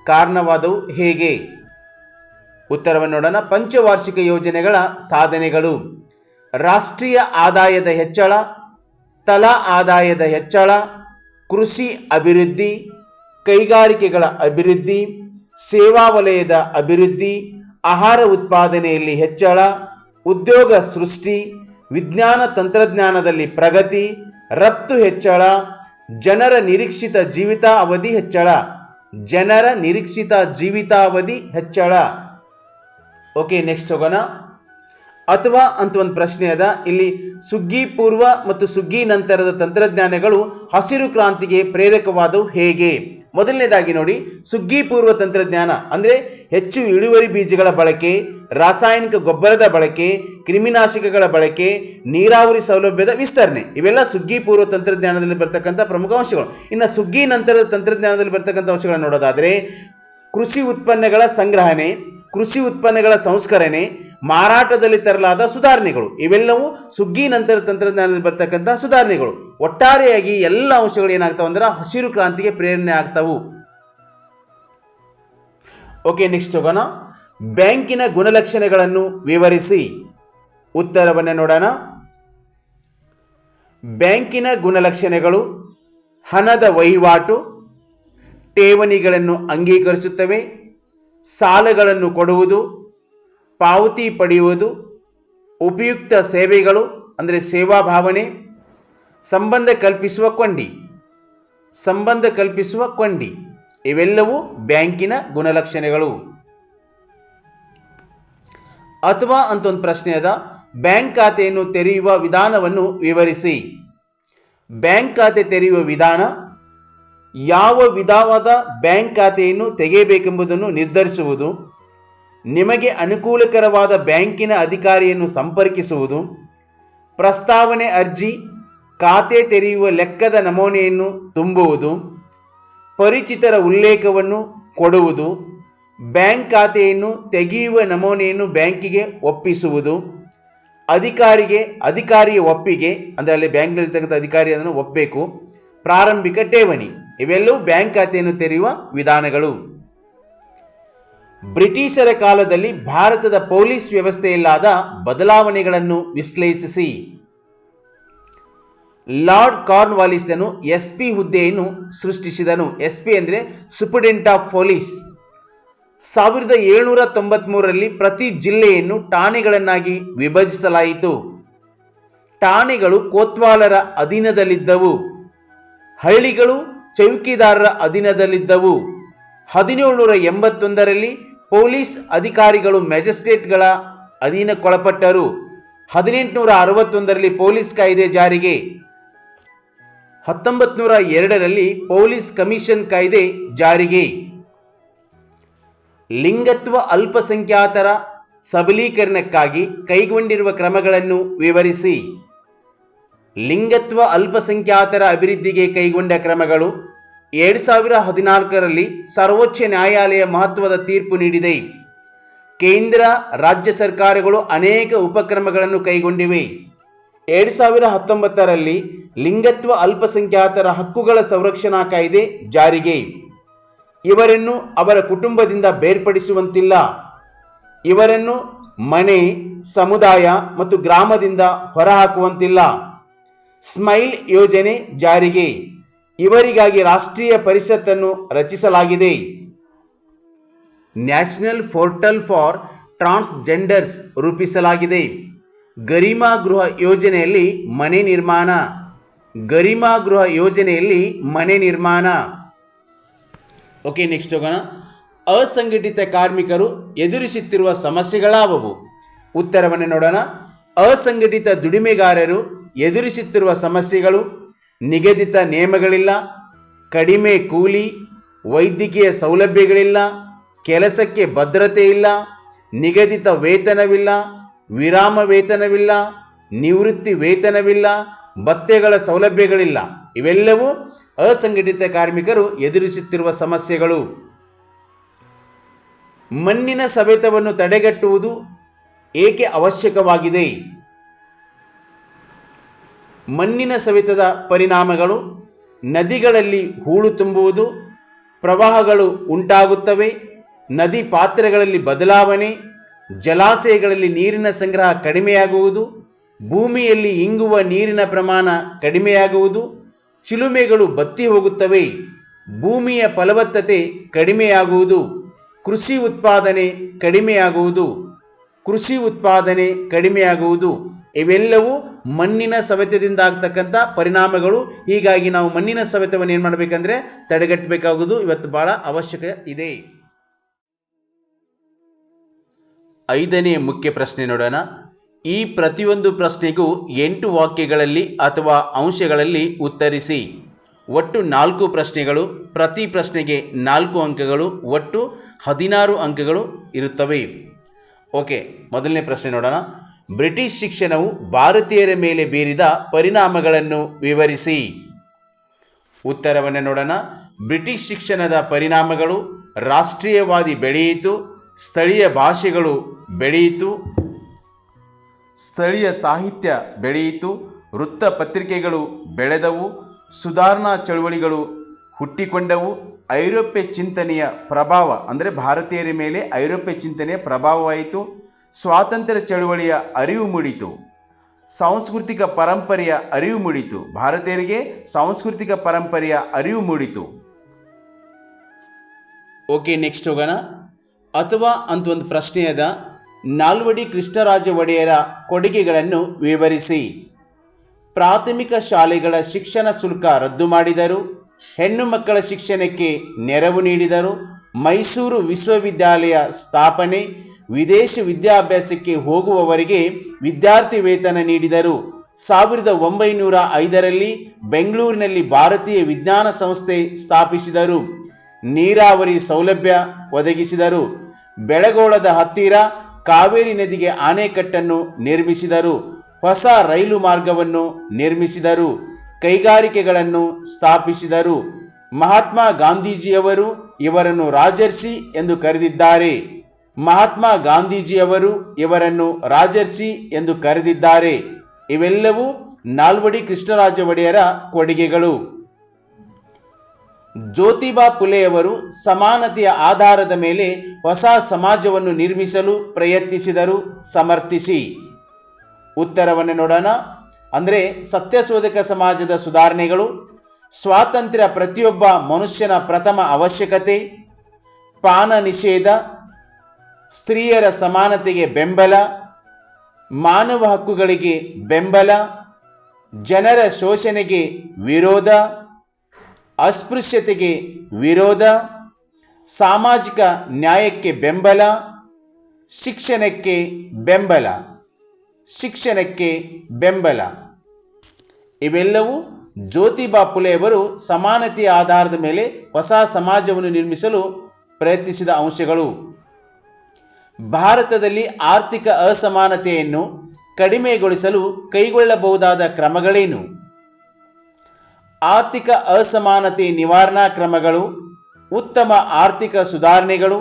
ಕಾರಣವಾದವು ಹೇಗೆ? ಉತ್ತರವನ್ನು ನೋಡೋಣ. ಪಂಚವಾರ್ಷಿಕ ಯೋಜನೆಗಳ ಸಾಧನೆಗಳು. ರಾಷ್ಟ್ರೀಯ ಆದಾಯದ ಹೆಚ್ಚಳ ತಲಾ ಆದಾಯದ ಹೆಚ್ಚಳ, ಕೃಷಿ ಅಭಿವೃದ್ಧಿ, ಕೈಗಾರಿಕೆಗಳ ಅಭಿವೃದ್ಧಿ, ಸೇವಾ ವಲಯದ ಅಭಿವೃದ್ಧಿ, ಆಹಾರ ಉತ್ಪಾದನೆಯಲ್ಲಿ ಹೆಚ್ಚಳ, ಉದ್ಯೋಗ ಸೃಷ್ಟಿ, ವಿಜ್ಞಾನ ತಂತ್ರಜ್ಞಾನದಲ್ಲಿ ಪ್ರಗತಿ, ರಫ್ತು ಹೆಚ್ಚಳ, ಜನರ ನಿರೀಕ್ಷಿತ ಜೀವಿತಾವಧಿ ಹೆಚ್ಚಳ, ಜನರ ನಿರೀಕ್ಷಿತ ಜೀವಿತಾವಧಿ ಹೆಚ್ಚಳ. ಓಕೆ, ನೆಕ್ಸ್ಟ್ ಹೋಗೋಣ. ಅಥವಾ ಅಂತ ಒಂದು ಪ್ರಶ್ನೆ ಅದ. ಇಲ್ಲಿ ಸುಗ್ಗಿ ಪೂರ್ವ ಮತ್ತು ಸುಗ್ಗಿ ನಂತರದ ತಂತ್ರಜ್ಞಾನಗಳು ಹಸಿರು ಕ್ರಾಂತಿಗೆ ಪ್ರೇರಕವಾದವು ಹೇಗೆ? ಮೊದಲನೇದಾಗಿ ನೋಡಿ, ಸುಗ್ಗಿ ಪೂರ್ವ ತಂತ್ರಜ್ಞಾನ ಅಂದರೆ ಹೆಚ್ಚು ಇಳುವರಿ ಬೀಜಗಳ ಬಳಕೆ, ರಾಸಾಯನಿಕ ಗೊಬ್ಬರದ ಬಳಕೆ, ಕ್ರಿಮಿನಾಶಕಗಳ ಬಳಕೆ, ನೀರಾವರಿ ಸೌಲಭ್ಯದ ವಿಸ್ತರಣೆ. ಇವೆಲ್ಲ ಸುಗ್ಗಿ ಪೂರ್ವ ತಂತ್ರಜ್ಞಾನದಲ್ಲಿ ಬರ್ತಕ್ಕಂಥ ಪ್ರಮುಖ ಅಂಶಗಳು. ಇನ್ನು ಸುಗ್ಗಿ ನಂತರದ ತಂತ್ರಜ್ಞಾನದಲ್ಲಿ ಬರ್ತಕ್ಕಂಥ ಅಂಶಗಳನ್ನು ನೋಡೋದಾದರೆ, ಕೃಷಿ ಉತ್ಪನ್ನಗಳ ಸಂಗ್ರಹಣೆ, ಕೃಷಿ ಉತ್ಪನ್ನಗಳ ಸಂಸ್ಕರಣೆ ಮಾರಾಟದಲ್ಲಿ ತರಲಾದ ಸುಧಾರಣೆಗಳು. ಇವೆಲ್ಲವೂ ಸುಗ್ಗಿ ನಂತರ ತಂತ್ರಜ್ಞಾನದಲ್ಲಿ ಬರ್ತಕ್ಕಂಥ ಸುಧಾರಣೆಗಳು. ಒಟ್ಟಾರೆಯಾಗಿ ಎಲ್ಲ ಅಂಶಗಳು ಏನಾಗ್ತಾವೆ ಅಂದ್ರೆ ಹಸಿರು ಕ್ರಾಂತಿಗೆ ಪ್ರೇರಣೆ ಆಗ್ತಾವು. ಓಕೆ ನೆಕ್ಸ್ಟ್ ಹೋಗೋಣ. ಬ್ಯಾಂಕಿನ ಗುಣಲಕ್ಷಣಗಳನ್ನು ವಿವರಿಸಿ. ಉತ್ತರವನ್ನು ನೋಡೋಣ. ಬ್ಯಾಂಕಿನ ಗುಣಲಕ್ಷಣಗಳು ಹಣದ ವಹಿವಾಟು, ಠೇವಣಿಗಳನ್ನು ಅಂಗೀಕರಿಸುತ್ತವೆ, ಸಾಲಗಳನ್ನು ಕೊಡುವುದು ಪಾವತಿ ಪಡೆಯುವುದು, ಉಪಯುಕ್ತ ಸೇವೆಗಳು, ಅಂದರೆ ಸೇವಾ ಭಾವನೆ, ಸಂಬಂಧ ಕಲ್ಪಿಸುವ ಕೊಂಡಿ ಸಂಬಂಧ ಕಲ್ಪಿಸುವ ಕೊಂಡಿ ಇವೆಲ್ಲವೂ ಬ್ಯಾಂಕಿನ ಗುಣಲಕ್ಷಣಗಳು. ಅಥವಾ ಅಂತ ಒಂದು ಪ್ರಶ್ನೆ ಅದ, ಬ್ಯಾಂಕ್ ಖಾತೆಯನ್ನು ತೆರೆಯುವ ವಿಧಾನವನ್ನು ವಿವರಿಸಿ. ಬ್ಯಾಂಕ್ ಖಾತೆ ತೆರೆಯುವ ವಿಧಾನ, ಯಾವ ವಿಧವಾದ ಬ್ಯಾಂಕ್ ಖಾತೆಯನ್ನು ತೆಗೆಯಬೇಕೆಂಬುದನ್ನು ನಿರ್ಧರಿಸುವುದು. ನಿಮಗೆ ಅನುಕೂಲಕರವಾದ ಬ್ಯಾಂಕಿನ ಅಧಿಕಾರಿಯನ್ನು ಸಂಪರ್ಕಿಸುವುದು, ಪ್ರಸ್ತಾವನೆ ಅರ್ಜಿ, ಖಾತೆ ತೆರೆಯುವ ಲೆಕ್ಕದ ನಮೂನೆಯನ್ನು ತುಂಬುವುದು, ಪರಿಚಿತರ ಉಲ್ಲೇಖವನ್ನು ಕೊಡುವುದು, ಬ್ಯಾಂಕ್ ಖಾತೆಯನ್ನು ತೆಗೆಯುವ ನಮೂನೆಯನ್ನು ಬ್ಯಾಂಕಿಗೆ ಒಪ್ಪಿಸುವುದು, ಅಧಿಕಾರಿಗೆ, ಅಧಿಕಾರಿಯ ಒಪ್ಪಿಗೆ, ಅಂದರೆ ಅಲ್ಲಿ ಬ್ಯಾಂಕ್ನಲ್ಲಿರ್ತಕ್ಕಂಥ ಅಧಿಕಾರಿ ಅದನ್ನು ಒಪ್ಪಬೇಕು ಪ್ರಾರಂಭಿಕ ಠೇವಣಿ. ಇವೆಲ್ಲವೂ ಬ್ಯಾಂಕ್ ಖಾತೆಯನ್ನು ತೆರೆಯುವ ವಿಧಾನಗಳು. ಬ್ರಿಟಿಷರ ಕಾಲದಲ್ಲಿ ಭಾರತದ ಪೊಲೀಸ್ ವ್ಯವಸ್ಥೆಯಲ್ಲಾದ ಬದಲಾವಣೆಗಳನ್ನು ವಿಶ್ಲೇಷಿಸಿ. ಲಾರ್ಡ್ ಕಾರ್ನ್ವಾಲಿಸನು ಎಸ್ ಪಿ ಹುದ್ದೆಯನ್ನು ಸೃಷ್ಟಿಸಿದನು. ಎಸ್ ಪಿ ಅಂದರೆ ಸುಪ್ರಿಡೆಂಟ್ ಆಫ್ ಪೊಲೀಸ್. ಸಾವಿರದ ಏಳ್ನೂರ ತೊಂಬತ್ಮೂರರಲ್ಲಿ ಪ್ರತಿ ಜಿಲ್ಲೆಯನ್ನು ಠಾಣೆಗಳನ್ನಾಗಿ ವಿಭಜಿಸಲಾಯಿತು. ಠಾಣೆಗಳು ಕೋತ್ವಾಲರ ಅಧೀನದಲ್ಲಿದ್ದವು. ಹಳ್ಳಿಗಳು ಚೌಕಿದಾರರ ಅಧೀನದಲ್ಲಿದ್ದವು. ಹದಿನೇಳುನೂರ ಎಂಬತ್ತೊಂದರಲ್ಲಿ ಪೊಲೀಸ್ ಅಧಿಕಾರಿಗಳು ಮ್ಯಾಜಿಸ್ಟ್ರೇಟ್ಗಳ ಅಧೀನಕ್ಕೊಳಪಟ್ಟರು. ಹದಿನೆಂಟುನೂರ ಅರವತ್ತೊಂದರಲ್ಲಿ ಪೊಲೀಸ್ ಕಾಯ್ದೆ ಜಾರಿಗೆ. ಹತ್ತೊಂಬತ್ತು ನೂರ ಎರಡರಲ್ಲಿ ಪೊಲೀಸ್ ಕಮಿಷನ್ ಕಾಯ್ದೆ ಜಾರಿಗೆ. ಲಿಂಗತ್ವ ಅಲ್ಪಸಂಖ್ಯಾತರ ಸಬಲೀಕರಣಕ್ಕಾಗಿ ಕೈಗೊಂಡಿರುವ ಕ್ರಮಗಳನ್ನು ವಿವರಿಸಿ. ಲಿಂಗತ್ವ ಅಲ್ಪಸಂಖ್ಯಾತರ ಅಭಿವೃದ್ಧಿಗೆ ಕೈಗೊಂಡ ಕ್ರಮಗಳು ಎರಡು ಸಾವಿರ ಹದಿನಾಲ್ಕರಲ್ಲಿ ಸರ್ವೋಚ್ಚ ನ್ಯಾಯಾಲಯ ಮಹತ್ವದ ತೀರ್ಪು ನೀಡಿದೆ. ಕೇಂದ್ರ, ರಾಜ್ಯ ಸರ್ಕಾರಗಳು ಅನೇಕ ಉಪಕ್ರಮಗಳನ್ನು ಕೈಗೊಂಡಿವೆ. ಎರಡು ಸಾವಿರ ಹತ್ತೊಂಬತ್ತರಲ್ಲಿ ಲಿಂಗತ್ವ ಅಲ್ಪಸಂಖ್ಯಾತರ ಹಕ್ಕುಗಳ ಸಂರಕ್ಷಣಾ ಕಾಯ್ದೆ ಜಾರಿಗೆ. ಇವರನ್ನು ಅವರ ಕುಟುಂಬದಿಂದ ಬೇರ್ಪಡಿಸುವಂತಿಲ್ಲ. ಇವರನ್ನು ಮನೆ, ಸಮುದಾಯ ಮತ್ತು ಗ್ರಾಮದಿಂದ ಹೊರಹಾಕುವಂತಿಲ್ಲ. ಸ್ಮೈಲ್ ಯೋಜನೆ ಜಾರಿಗೆ. ಇವರಿಗಾಗಿ ರಾಷ್ಟ್ರೀಯ ಪರಿಷತ್ತನ್ನು ರಚಿಸಲಾಗಿದೆ. ನ್ಯಾಷನಲ್ ಪೋರ್ಟಲ್ ಫಾರ್ ಟ್ರಾನ್ಸ್ಜೆಂಡರ್ಸ್ ರೂಪಿಸಲಾಗಿದೆ. ಗರಿಮಾ ಗೃಹ ಯೋಜನೆಯಲ್ಲಿ ಮನೆ ನಿರ್ಮಾಣ. ಗರಿಮಾ ಗೃಹ ಯೋಜನೆಯಲ್ಲಿ ಮನೆ ನಿರ್ಮಾಣ. ಓಕೆ, ನೆಕ್ಸ್ಟ್ ಹೋಗೋಣ. ಅಸಂಘಟಿತ ಕಾರ್ಮಿಕರು ಎದುರಿಸುತ್ತಿರುವ ಸಮಸ್ಯೆಗಳಾವವು? ಉತ್ತರವನ್ನು ನೋಡೋಣ. ಅಸಂಘಟಿತ ದುಡಿಮೆಗಾರರು ಎದುರಿಸುತ್ತಿರುವ ಸಮಸ್ಯೆಗಳು ನಿಗದಿತ ನಿಯಮಗಳಿಲ್ಲ, ಕಡಿಮೆ ಕೂಲಿ, ವೈದ್ಯಕೀಯ ಸೌಲಭ್ಯಗಳಿಲ್ಲ, ಕೆಲಸಕ್ಕೆ ಭದ್ರತೆ ಇಲ್ಲ, ನಿಗದಿತ ವೇತನವಿಲ್ಲ, ವಿರಾಮ ವೇತನವಿಲ್ಲ, ನಿವೃತ್ತಿ ವೇತನವಿಲ್ಲ, ಭತ್ಯೆಗಳ ಸೌಲಭ್ಯಗಳಿಲ್ಲ. ಇವೆಲ್ಲವೂ ಅಸಂಘಟಿತ ಕಾರ್ಮಿಕರು ಎದುರಿಸುತ್ತಿರುವ ಸಮಸ್ಯೆಗಳು. ಮಣ್ಣಿನ ಸವೆತವನ್ನು ತಡೆಗಟ್ಟುವುದು ಏಕೆ ಅವಶ್ಯಕವಾಗಿದೆ? ಮಣ್ಣಿನ ಸವೆತದ ಪರಿಣಾಮಗಳು, ನದಿಗಳಲ್ಲಿ ಹೂಳು ತುಂಬುವುದು, ಪ್ರವಾಹಗಳು ಉಂಟಾಗುತ್ತವೆ, ನದಿ ಪಾತ್ರೆಗಳಲ್ಲಿ ಬದಲಾವಣೆ, ಜಲಾಶಯಗಳಲ್ಲಿ ನೀರಿನ ಸಂಗ್ರಹ ಕಡಿಮೆಯಾಗುವುದು, ಭೂಮಿಯಲ್ಲಿ ಇಂಗುವ ನೀರಿನ ಪ್ರಮಾಣ ಕಡಿಮೆಯಾಗುವುದು, ಚಿಲುಮೆಗಳು ಬತ್ತಿ ಹೋಗುತ್ತವೆ, ಭೂಮಿಯ ಫಲವತ್ತತೆ ಕಡಿಮೆಯಾಗುವುದು, ಕೃಷಿ ಉತ್ಪಾದನೆ ಕಡಿಮೆಯಾಗುವುದು. ಕೃಷಿ ಉತ್ಪಾದನೆ ಕಡಿಮೆಯಾಗುವುದು, ಇವೆಲ್ಲವೂ ಮಣ್ಣಿನ ಸವೆತದಿಂದ ಆಗ್ತಕ್ಕಂಥ ಪರಿಣಾಮಗಳು. ಹೀಗಾಗಿ ನಾವು ಮಣ್ಣಿನ ಸವೆತವನ್ನು ಏನು ಮಾಡಬೇಕಂದ್ರೆ ತಡೆಗಟ್ಟಬೇಕಾಗುವುದು ಇವತ್ತು ಭಾಳ ಅವಶ್ಯಕ ಇದೆ. ಐದನೇ ಮುಖ್ಯ ಪ್ರಶ್ನೆ ನೋಡೋಣ. ಈ ಪ್ರತಿಯೊಂದು ಪ್ರಶ್ನೆಗೂ ಎಂಟು ವಾಕ್ಯಗಳಲ್ಲಿ ಅಥವಾ ಅಂಶಗಳಲ್ಲಿ ಉತ್ತರಿಸಿ. ಒಟ್ಟು ನಾಲ್ಕು ಪ್ರಶ್ನೆಗಳು, ಪ್ರತಿ ಪ್ರಶ್ನೆಗೆ ನಾಲ್ಕು ಅಂಕಗಳು, ಒಟ್ಟು ಹದಿನಾರು ಅಂಕಗಳು ಇರುತ್ತವೆ. ಓಕೆ, ಮೊದಲನೇ ಪ್ರಶ್ನೆ ನೋಡೋಣ. ಬ್ರಿಟಿಷ್ ಶಿಕ್ಷಣವು ಭಾರತೀಯರ ಮೇಲೆ ಬೀರಿದ ಪರಿಣಾಮಗಳನ್ನು ವಿವರಿಸಿ. ಉತ್ತರವನ್ನು ನೋಡೋಣ. ಬ್ರಿಟಿಷ್ ಶಿಕ್ಷಣದ ಪರಿಣಾಮಗಳು ರಾಷ್ಟ್ರೀಯವಾದಿ ಬೆಳೆಯಿತು, ಸ್ಥಳೀಯ ಭಾಷೆಗಳು ಬೆಳೆಯಿತು, ಸ್ಥಳೀಯ ಸಾಹಿತ್ಯ ಬೆಳೆಯಿತು, ವೃತ್ತಪತ್ರಿಕೆಗಳು ಬೆಳೆದವು, ಸುಧಾರಣಾ ಚಳುವಳಿಗಳು ಹುಟ್ಟಿಕೊಂಡವು ಐರೋಪ್ಯ ಚಿಂತನೆಯ ಪ್ರಭಾವ, ಅಂದರೆ ಭಾರತೀಯರ ಮೇಲೆ ಐರೋಪ್ಯ ಚಿಂತನೆಯ ಪ್ರಭಾವವಾಯಿತು, ಸ್ವಾತಂತ್ರ್ಯ ಚಳುವಳಿಯ ಅರಿವು ಮೂಡಿತು, ಸಾಂಸ್ಕೃತಿಕ ಪರಂಪರೆಯ ಅರಿವು ಮೂಡಿತು, ಭಾರತೀಯರಿಗೆ ಸಾಂಸ್ಕೃತಿಕ ಪರಂಪರೆಯ ಅರಿವು ಮೂಡಿತು. ಓಕೆ, ನೆಕ್ಸ್ಟ್ ಹೋಗೋಣ. ಅಥವಾ ಅಂತ ಒಂದು ಪ್ರಶ್ನೆ ಅದ, ನಾಲ್ವಡಿ ಕೃಷ್ಣರಾಜ ಒಡೆಯರ ಕೊಡುಗೆಗಳನ್ನು ವಿವರಿಸಿ. ಪ್ರಾಥಮಿಕ ಶಾಲೆಗಳ ಶಿಕ್ಷಣ ಶುಲ್ಕ ರದ್ದು ಮಾಡಿದರು. ಹೆಣ್ಣು ಮಕ್ಕಳ ಶಿಕ್ಷಣಕ್ಕೆ ನೆರವು ನೀಡಿದರು. ಮೈಸೂರು ವಿಶ್ವವಿದ್ಯಾಲಯ ಸ್ಥಾಪನೆ, ವಿದೇಶ ವಿದ್ಯಾಭ್ಯಾಸಕ್ಕೆ ಹೋಗುವವರಿಗೆ ವಿದ್ಯಾರ್ಥಿ ವೇತನ ನೀಡಿದರು. ಸಾವಿರದ ಒಂಬೈನೂರ ಐದರಲ್ಲಿ ಬೆಂಗಳೂರಿನಲ್ಲಿ ಭಾರತೀಯ ವಿಜ್ಞಾನ ಸಂಸ್ಥೆ ಸ್ಥಾಪಿಸಿದರು. ನೀರಾವರಿ ಸೌಲಭ್ಯ ಒದಗಿಸಿದರು. ಬೆಳಗೋಳದ ಹತ್ತಿರ ಕಾವೇರಿ ನದಿಗೆ ಆಣೆಕಟ್ಟನ್ನು ನಿರ್ಮಿಸಿದರು. ಹೊಸ ರೈಲು ಮಾರ್ಗವನ್ನು ನಿರ್ಮಿಸಿದರು. ಕೈಗಾರಿಕೆಗಳನ್ನು ಸ್ಥಾಪಿಸಿದರು. ಮಹಾತ್ಮ ಗಾಂಧೀಜಿಯವರು ಇವರನ್ನು ರಾಜರ್ಷಿ ಎಂದು ಕರೆದಿದ್ದಾರೆ. ಮಹಾತ್ಮ ಗಾಂಧೀಜಿಯವರು ಇವರನ್ನು ರಾಜರ್ಷಿ ಎಂದು ಕರೆದಿದ್ದಾರೆ. ಇವೆಲ್ಲವೂ ನಾಲ್ವಡಿ ಕೃಷ್ಣರಾಜ ಒಡೆಯರ ಕೊಡುಗೆಗಳು. ಜ್ಯೋತಿಬಾ ಪುಲೆಯವರು ಸಮಾನತೆಯ ಆಧಾರದ ಮೇಲೆ ಹೊಸ ಸಮಾಜವನ್ನು ನಿರ್ಮಿಸಲು ಪ್ರಯತ್ನಿಸಿದರು. ಸಮರ್ಥಿಸಿ. ಉತ್ತರವನ್ನು ನೋಡೋಣ. ಅಂದರೆ ಸತ್ಯಶೋಧಕ ಸಮಾಜದ ಸುಧಾರಣೆಗಳು, ಸ್ವಾತಂತ್ರ್ಯ ಪ್ರತಿಯೊಬ್ಬ ಮನುಷ್ಯನ ಪ್ರಥಮ ಅವಶ್ಯಕತೆ, ಪಾನ ನಿಷೇಧ, ಸ್ತ್ರೀಯರ ಸಮಾನತೆಗೆ ಬೆಂಬಲ, ಮಾನವ ಹಕ್ಕುಗಳಿಗೆ ಬೆಂಬಲ, ಜನರ ಶೋಷಣೆಗೆ ವಿರೋಧ, ಅಸ್ಪೃಶ್ಯತೆಗೆ ವಿರೋಧ, ಸಾಮಾಜಿಕ ನ್ಯಾಯಕ್ಕೆ ಬೆಂಬಲ, ಶಿಕ್ಷಣಕ್ಕೆ ಬೆಂಬಲ ಶಿಕ್ಷಣಕ್ಕೆ ಬೆಂಬಲ. ಇವೆಲ್ಲವೂ ಜ್ಯೋತಿಬಾ ಫುಲೆಯವರು ಸಮಾನತೆಯ ಆಧಾರದ ಮೇಲೆ ಹೊಸ ಸಮಾಜವನ್ನು ನಿರ್ಮಿಸಲು ಪ್ರಯತ್ನಿಸಿದ ಅಂಶಗಳು. ಭಾರತದಲ್ಲಿ ಆರ್ಥಿಕ ಅಸಮಾನತೆಯನ್ನು ಕಡಿಮೆಗೊಳಿಸಲು ಕೈಗೊಳ್ಳಬಹುದಾದ ಕ್ರಮಗಳೇನು? ಆರ್ಥಿಕ ಅಸಮಾನತೆ ನಿವಾರಣಾ ಕ್ರಮಗಳು, ಉತ್ತಮ ಆರ್ಥಿಕ ಸುಧಾರಣೆಗಳು,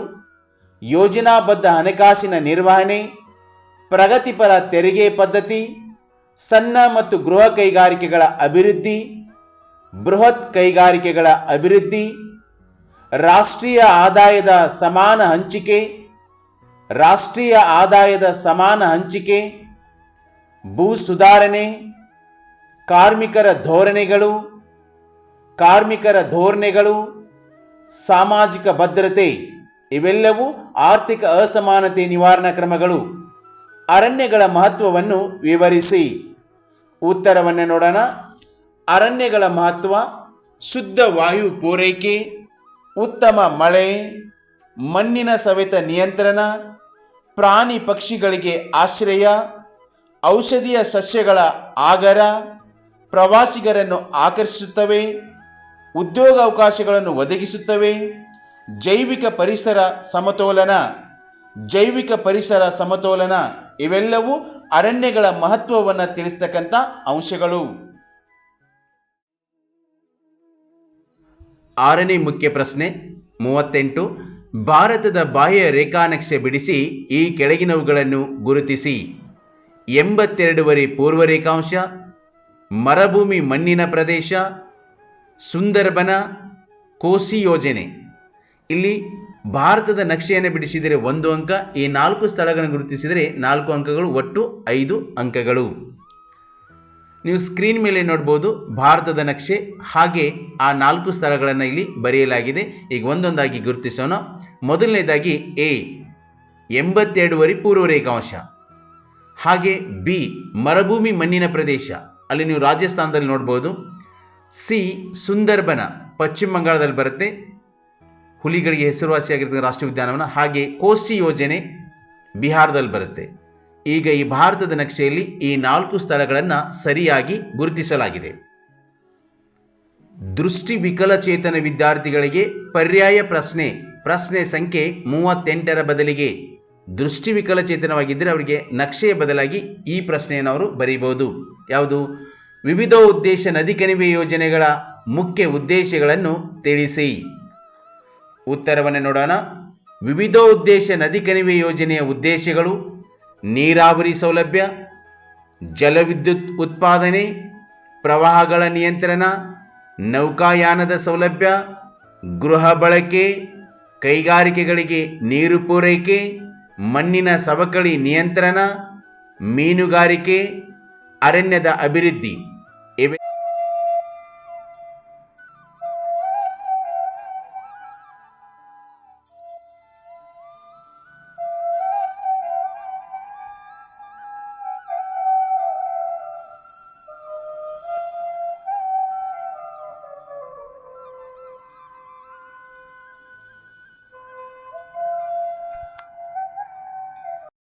ಯೋಜನಾಬದ್ಧ ಹಣಕಾಸಿನ ನಿರ್ವಹಣೆ, ಪ್ರಗತಿಪರ ತೆರಿಗೆ ಪದ್ಧತಿ ಸಣ್ಣ ಮತ್ತು ಗೃಹ ಕೈಗಾರಿಕೆಗಳ ಅಭಿವೃದ್ಧಿ, ಬೃಹತ್ ಕೈಗಾರಿಕೆಗಳ ಅಭಿವೃದ್ಧಿ, ರಾಷ್ಟ್ರೀಯ ಆದಾಯದ ಸಮಾನ ಹಂಚಿಕೆ, ರಾಷ್ಟ್ರೀಯ ಆದಾಯದ ಸಮಾನ ಹಂಚಿಕೆ, ಭೂ ಸುಧಾರಣೆ, ಕಾರ್ಮಿಕರ ಧೋರಣೆಗಳು ಕಾರ್ಮಿಕರ ಧೋರಣೆಗಳು, ಸಾಮಾಜಿಕ ಭದ್ರತೆ, ಇವೆಲ್ಲವೂ ಆರ್ಥಿಕ ಅಸಮಾನತೆ ನಿವಾರಣಾ ಕ್ರಮಗಳು. ಅರಣ್ಯಗಳ ಮಹತ್ವವನ್ನು ವಿವರಿಸಿ. ಉತ್ತರವನ್ನು ನೋಡೋಣ. ಅರಣ್ಯಗಳ ಮಹತ್ವ, ಶುದ್ಧ ವಾಯು ಪೂರೈಕೆ, ಉತ್ತಮ ಮಳೆ, ಮಣ್ಣಿನ ಸವೆತ ನಿಯಂತ್ರಣ, ಪ್ರಾಣಿ ಪಕ್ಷಿಗಳಿಗೆ ಆಶ್ರಯ, ಔಷಧೀಯ ಸಸ್ಯಗಳ ಆಗರ, ಪ್ರವಾಸಿಗರನ್ನು ಆಕರ್ಷಿಸುತ್ತವೆ, ಉದ್ಯೋಗಾವಕಾಶಗಳನ್ನು ಒದಗಿಸುತ್ತವೆ, ಜೈವಿಕ ಪರಿಸರ ಸಮತೋಲನ, ಜೈವಿಕ ಪರಿಸರ ಸಮತೋಲನ. ಇವೆಲ್ಲವೂ ಅರಣ್ಯಗಳ ಮಹತ್ವವನ್ನು ತಿಳಿಸ್ತಕ್ಕಂಥ ಅಂಶಗಳು. ಆರನೇ ಮುಖ್ಯ ಪ್ರಶ್ನೆ, ಮೂವತ್ತೆಂಟು. ಭಾರತದ ಬಾಹ್ಯ ರೇಖಾನಕ್ಷೆ ಬಿಡಿಸಿ ಈ ಕೆಳಗಿನವುಗಳನ್ನು ಗುರುತಿಸಿ. ಎಂಬತ್ತೆರಡುವರೆ ಪೂರ್ವ ರೇಖಾಂಶ ಮರಭೂಮಿ ಮಣ್ಣಿನ ಪ್ರದೇಶ, ಸುಂದರ್ಬನ, ಕೋಸಿ ಯೋಜನೆ. ಇಲ್ಲಿ ಭಾರತದ ನಕ್ಷೆಯನ್ನು ಬಿಡಿಸಿದರೆ ಒಂದು ಅಂಕ, ಈ ನಾಲ್ಕು ಸ್ಥಳಗಳನ್ನು ಗುರುತಿಸಿದರೆ ನಾಲ್ಕು ಅಂಕಗಳು, ಒಟ್ಟು ಐದು ಅಂಕಗಳು. ನೀವು ಸ್ಕ್ರೀನ್ ಮೇಲೆ ನೋಡ್ಬೋದು, ಭಾರತದ ನಕ್ಷೆ, ಹಾಗೆ ಆ ನಾಲ್ಕು ಸ್ಥಳಗಳನ್ನು ಇಲ್ಲಿ ಬರೆಯಲಾಗಿದೆ. ಈಗ ಒಂದೊಂದಾಗಿ ಗುರುತಿಸೋಣ. ಮೊದಲನೇದಾಗಿ ಎ ಎಂಬತ್ತೆರಡುವರೆ ಪೂರ್ವ ರೇಖಾಂಶ. ಹಾಗೆ ಬಿ, ಮರುಭೂಮಿ ಮಣ್ಣಿನ ಪ್ರದೇಶ. ಅಲ್ಲಿ ನೀವು ರಾಜಸ್ಥಾನದಲ್ಲಿ ನೋಡ್ಬೋದು. ಸಿ, ಸುಂದರ್ಬನ, ಪಶ್ಚಿಮ ಬಂಗಾಳದಲ್ಲಿ ಬರುತ್ತೆ. ಹುಲಿಗಳಿಗೆ ಹೆಸರುವಾಸಿಯಾಗಿರ್ತಕ್ಕಂಥ ರಾಷ್ಟ್ರೀಯ ಉದ್ಯಾನವನ, ಹಾಗೆ ಕೋಸಿ ಯೋಜನೆ ಬಿಹಾರದಲ್ಲಿ ಬರುತ್ತೆ. ಈಗ ಈ ಭಾರತದ ನಕ್ಷೆಯಲ್ಲಿ ಈ ನಾಲ್ಕು ಸ್ಥಳಗಳನ್ನು ಸರಿಯಾಗಿ ಗುರುತಿಸಲಾಗಿದೆ. ದೃಷ್ಟಿ ವಿಕಲಚೇತನ ವಿದ್ಯಾರ್ಥಿಗಳಿಗೆ ಪರ್ಯಾಯ ಪ್ರಶ್ನೆ ಪ್ರಶ್ನೆ ಸಂಖ್ಯೆ ಮೂವತ್ತೆಂಟರ ಬದಲಿಗೆ. ದೃಷ್ಟಿ ವಿಕಲಚೇತನವಾಗಿದ್ದರೆ ಅವರಿಗೆ ನಕ್ಷೆಯ ಬದಲಾಗಿ ಈ ಪ್ರಶ್ನೆಯನ್ನು ಅವರು ಬರೀಬಹುದು. ಯಾವುದು? ವಿವಿಧ ಉದ್ದೇಶ ನದಿ ಕಣಿವೆ ಯೋಜನೆಗಳ ಮುಖ್ಯ ಉದ್ದೇಶಗಳನ್ನು ತಿಳಿಸಿ. ಉತ್ತರವನ್ನು ನೋಡೋಣ. ವಿವಿಧ ಉದ್ದೇಶ ನದಿ ಕಣಿವೆ ಯೋಜನೆಯ ಉದ್ದೇಶಗಳು, ನೀರಾವರಿ ಸೌಲಭ್ಯ, ಜಲವಿದ್ಯುತ್ ಉತ್ಪಾದನೆ, ಪ್ರವಾಹಗಳ ನಿಯಂತ್ರಣ, ನೌಕಾಯಾನದ ಸೌಲಭ್ಯ, ಗೃಹ ಬಳಕೆ, ಕೈಗಾರಿಕೆಗಳಿಗೆ ನೀರು ಪೂರೈಕೆ, ಮಣ್ಣಿನ ಸವಕಳಿ ನಿಯಂತ್ರಣ, ಮೀನುಗಾರಿಕೆ, ಅರಣ್ಯದ ಅಭಿವೃದ್ಧಿ.